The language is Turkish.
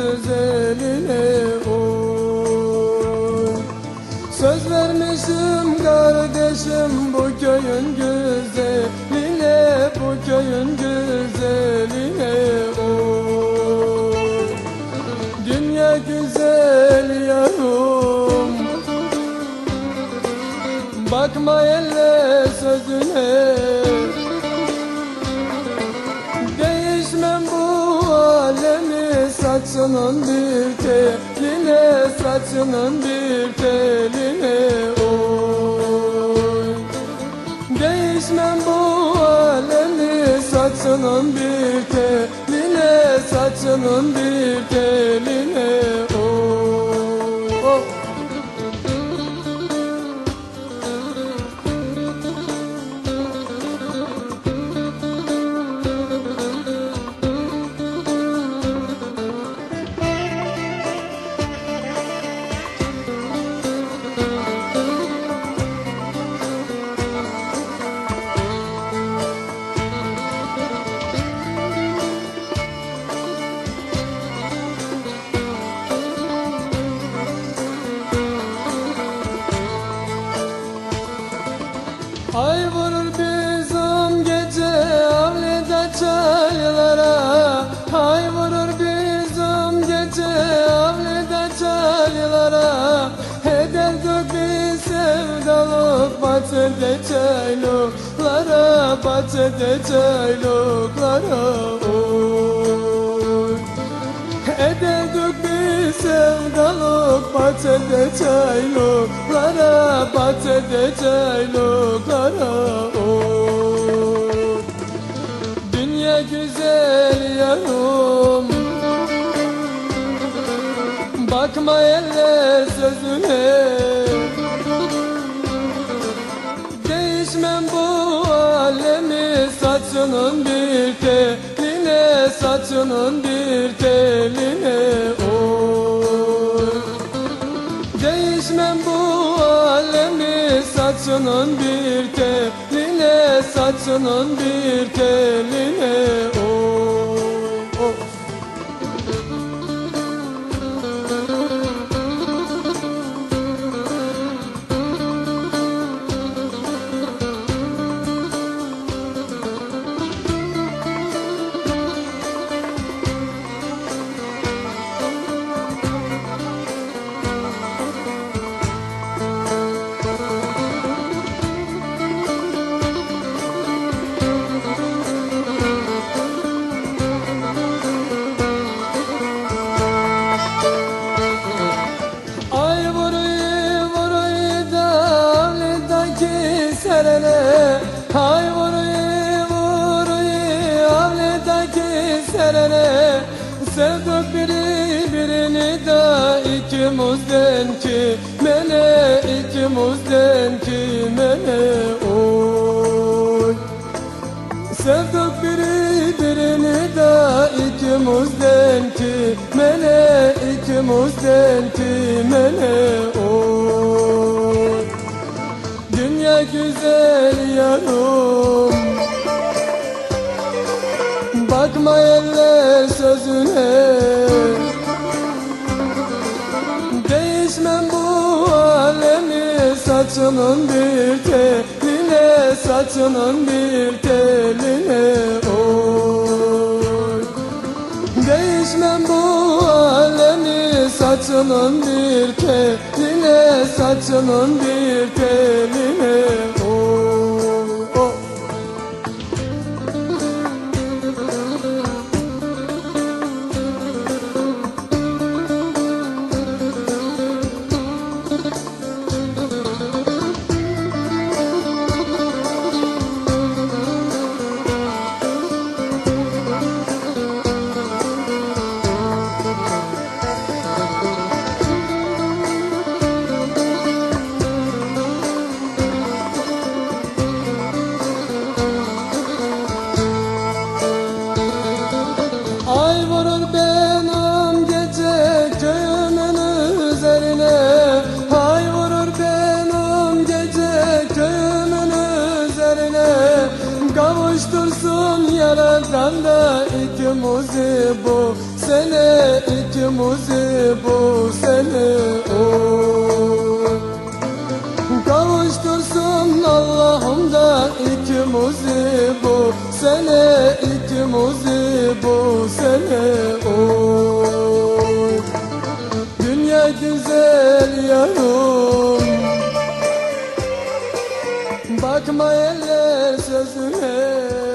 Güzeline oy. Söz vermişim kardeşim bu köyün güzeline Bu köyün güzeline saçının bir teline Saçının bir teline oy. Değişmem bu alemi saçının bir teline Saçının bir teline sevdalık bahçede çaylıklara Bahçede çaylıklara oy. Ederdik biz sevdalık bahçede çaylıklara Bahçede çaylıklara oy. Dünya güzel yanım Bakma elle sözüne saçının bir teline Saçının bir teline oy. Değişmem bu alemi saçının bir teline Saçının bir teline oy serene Sevdik biri birini da ikimizden ki Mene ikimizden ki mene oy. Sevdik biri birini da ikimizden ki Mene ikimizden ki mene oy. Dünya güzel yanım. Bakma sözüne Değişmem bu alemi saçının bir teline Saçının bir teline oy. Değişmem bu alemi saçının bir teline Saçının bir teline ikimizi bu sene ikimizi bu sene oy Kavuştursun Allah'ım da ikimizi bu sene ikimizi bu sene oy Dünya güzel yarım Bakma eller sözüne